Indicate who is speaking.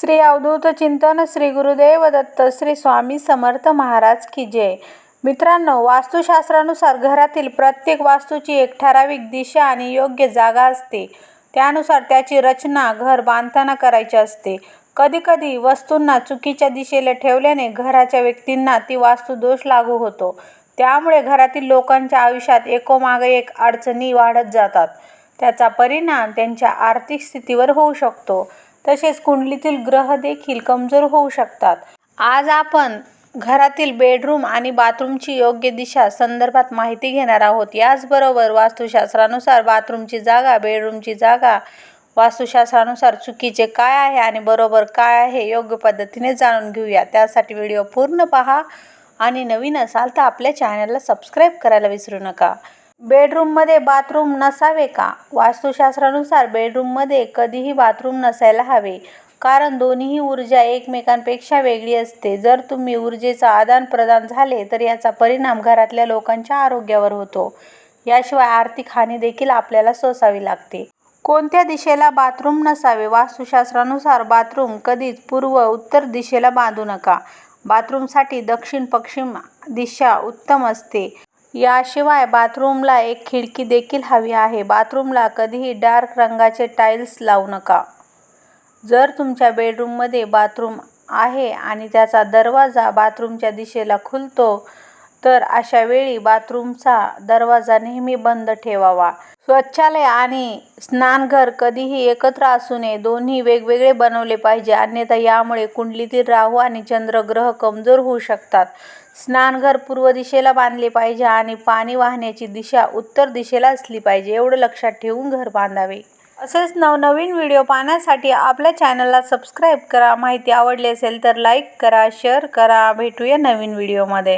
Speaker 1: श्री अवधूत चिंतन श्री गुरुदेव दत्त श्री स्वामी समर्थ महाराज की जय. मित्रांनो वास्तुशास्त्रानुसार घरातील प्रत्येक वास्तूची एक ठराविक दिशा आणि योग्य जागा असते. त्यानुसार त्याची रचना घर बांधताना करायची असते. कधीकधी वस्तूंना चुकीच्या दिशेला ठेवल्याने घराच्या व्यक्तींना ती वास्तू दोष लागू होतो. त्यामुळे घरातील लोकांच्या आयुष्यात एकोमागे एक अडचणी वाढत जातात. त्याचा परिणाम त्यांच्या आर्थिक स्थितीवर होऊ शकतो. तसेच कुंडलीतील ग्रह देखील कमजोर होऊ शकतात. आज आपण घरातील बेडरूम आणि बाथरूमची योग्य दिशा संदर्भात माहिती घेणार आहोत. याचबरोबर वास्तुशास्त्रानुसार बाथरूमची जागा बेडरूमची जागा वास्तुशास्त्रानुसार चुकीचे काय आहे आणि बरोबर काय आहे योग्य पद्धतीने जाणून घेऊया. त्यासाठी व्हिडिओ पूर्ण पहा आणि नवीन असाल तर आपल्या चॅनलला सबस्क्राईब करायला विसरू नका. बेडरूममध्ये बाथरूम नसावे का? वास्तुशास्त्रानुसार बेडरूममध्ये कधीही बाथरूम नसायला हवे कारण दोन्हीही ऊर्जा एकमेकांपेक्षा वेगळी असते. जर तुम्ही ऊर्जेचा आदानप्रदान झाले तर याचा परिणाम घरातल्या लोकांच्या आरोग्यावर होतो. याशिवाय आर्थिक हानी देखील आपल्याला सोसावी लागते. कोणत्या दिशेला बाथरूम नसावे? वास्तुशास्त्रानुसार बाथरूम कधीच पूर्व उत्तर दिशेला बांधू नका. बाथरूमसाठी दक्षिण पश्चिम दिशा उत्तम असते. याशिवाय बाथरूमला एक खिडकी देखील हवी आहे. बाथरूमला कधीही डार्क रंगाचे टाईल्स लावू नका. जर तुमच्या बेडरूममध्ये बाथरूम आहे आणि त्याचा दरवाजा बाथरूमच्या दिशेला खुलतो तर अशा वेळी बाथरूमचा दरवाजा नेहमी बंद ठेवावा. शौचालय आणि स्नानघर कधीही एकत्र असू नये. दोन्ही वेगवेगळे बनवले पाहिजे. अन्यथा यामुळे कुंडलीतील राहू आणि चंद्र ग्रह कमजोर होऊ शकतात. स्नानघर पूर्व दिशेला बांधले पाहिजे आणि पाणी वाहण्याची दिशा उत्तर दिशेला असली पाहिजे एवढं लक्षात ठेवून घर बांधावे. असेच नवनवीन व्हिडिओ पाहण्यासाठी आपल्या चॅनलला सबस्क्राईब करा. माहिती आवडली असेल तर लाईक करा शेअर करा. भेटूया नवीन व्हिडिओमध्ये.